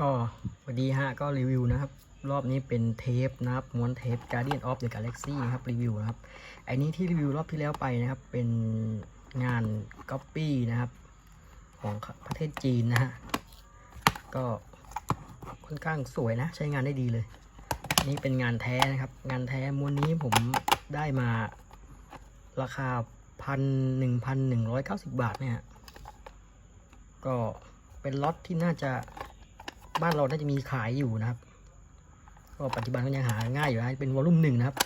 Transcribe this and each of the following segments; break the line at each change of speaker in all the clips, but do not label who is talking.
ก็สวัสดีฮะก็รีวิวนะครับ รอบนี้เป็นเทปนะครับม้วนเทป Guardian of the Galaxy นะครับรีวิวนะครับไอ้นี้ที่รีวิวรอบที่แล้วไปนะครับ เป็นงานก๊อปปี้นะครับ ของประเทศจีนนะฮะก็ค่อนข้างสวยนะ ใช้งานได้ดีเลย นี่เป็นงานแท้นะครับ งานแท้ม้วนนี้ผมได้มาราคาพันหนึ่งพันหนึ่งร้อยเก้าสิบบาทเนี่ยก็เป็นล็อตที่น่าจะ บ้านเราน่าจะมีขายอยู่นะครับ ก็ปัจจุบันก็ยังหาง่ายอยู่นะเป็นวอลลุ่มหนึ่งนะครับ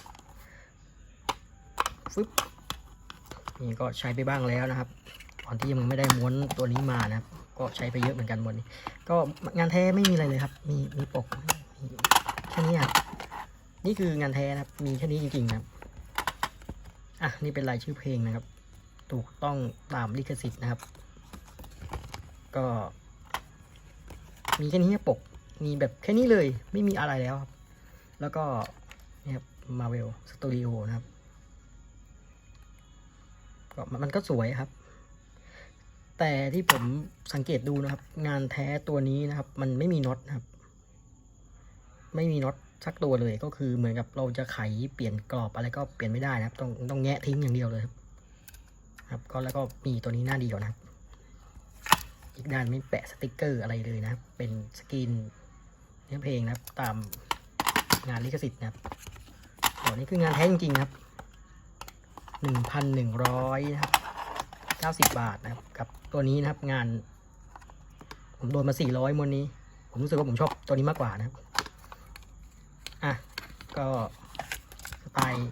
ฟึบนี่ก็ใช้ไปบ้างแล้วนะครับ ตอนที่ยังไม่ได้ม้วนตัวนี้มานะครับ ก็ใช้ไปเยอะเหมือนกันวันนี้ ก็งานแท้ไม่มีอะไรเลยครับ มีมีปกแค่นี้ครับนี่คืองานแท้นะครับ มีแค่นี้จริงๆนะครับอะนี่เป็นรายชื่อเพลงนะครับ ถูกต้องตามลิขสิทธิ์นะครับ ก็ มีแค่นี้ปก มีแบบแค่นี้เลย ไม่มีอะไรแล้วครับ แล้วก็นี่ครับมาเวลสตูดิโอนะครับก็มันก็สวยครับ แต่ที่ผมสังเกตดูนะครับ งานแท้ตัวนี้นะครับ มันไม่มีน็อตนะครับ ไม่มีน็อตสักตัวเลยก็คือเหมือนกับเราจะไขเปลี่ยนกรอบอะไรก็เปลี่ยนไม่ได้นะครับ ต้องต้องแงะทิ้งอย่างเดียวเลยครับครับก็แล้วก็มีตัวนี้หน้าเดียวนะครับ อีกด้านไม่แปะสติกเกอร์อะไรเลยนะเป็นสกรีนเนื้อเพลงนะครับ ตามงานลิขสิทธิ์นะครับตัวนี้คืองานแท้จริงๆครับหนึ่งพันหนึ่งร้อยนะครับเก้าสิบบาทนะครับ กับตัวนี้นะครับงาน ผมโดนมาสี่ร้อยมวนนี้ ผมรู้สึกว่าผมชอบตัวนี้มากกว่านะครับ อะ ก็สไตล์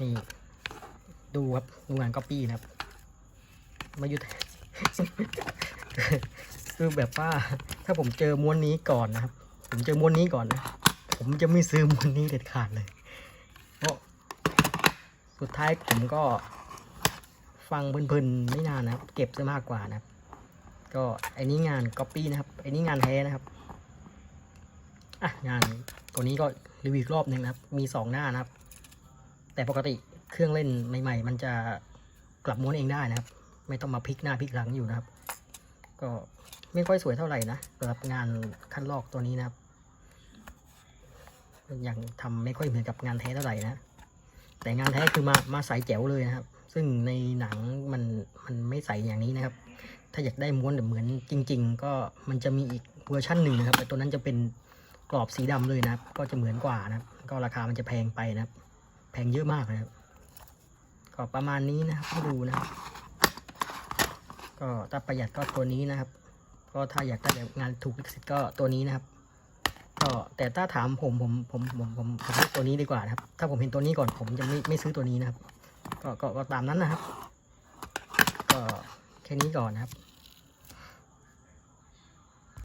นี่ ดูครับ ดูงานก๊อปปี้นะครับ มายุทธคือแบบว่าถ้าผมเจอม้วนนี้ก่อนนะครับ ผมเจอม้วนนี้ก่อนนะ ผมจะไม่ซื้อม้วนนี้เด็ดขาดเลย เพราะสุดท้ายผมก็ฟังเพลินๆไม่นานนะครับ เก็บซะมากกว่านะครับ ก็ไอ้นี้งานก๊อปปี้นะครับไอ้นี้งานแท้นะครับอะงานตัวนี้ก็รีวิวรอบหนึ่งนะครับ มีสองหน้านะครับ แต่ปกติเครื่องเล่นใหม่ ๆ มันจะกลับม้วนเองได้นะครับ ไม่ต้องมาพลิกหน้าพลิกหลังอยู่นะครับ ก็ไม่ค่อยสวยเท่าไหร่นะสำหรับงานขั้นลอกตัวนี้นะครับยังทำไม่ค่อยเหมือนกับงานแท้เท่าไหร่นะ แต่งานแท้คือมามาใสแจ๋วเลยนะครับ ซึ่งในหนังมันมันไม่ใส่อย่างนี้นะครับ ถ้าอยากได้ม้วนแบบเหมือนจริง ๆ ก็มันจะมีอีกเวอร์ชั่นหนึ่งนะครับ แต่ตัวนั้นจะเป็นกรอบสีดำเลยนะครับ ก็จะเหมือนกว่านะครับ ก็ราคามันจะแพงไปนะครับ แพงเยอะมากนะครับ ก็ประมาณนี้นะครับให้ดูนะครับ ก็ถ้าประหยัดก็ตัวนี้นะครับ ก็ถ้าอยากได้แบบงานถูกลิขสิทธิ์ก็ตัวนี้นะครับ ก็แต่ถ้าถามผมผมผมผมผมผมเลือกตัวนี้ดีกว่านะครับ ถ้าผมเห็นตัวนี้ก่อนผมจะไม่ไม่ซื้อตัวนี้นะครับ ก็ก็ก็ตามนั้นนะครับ ก็แค่นี้ก่อนนะครับ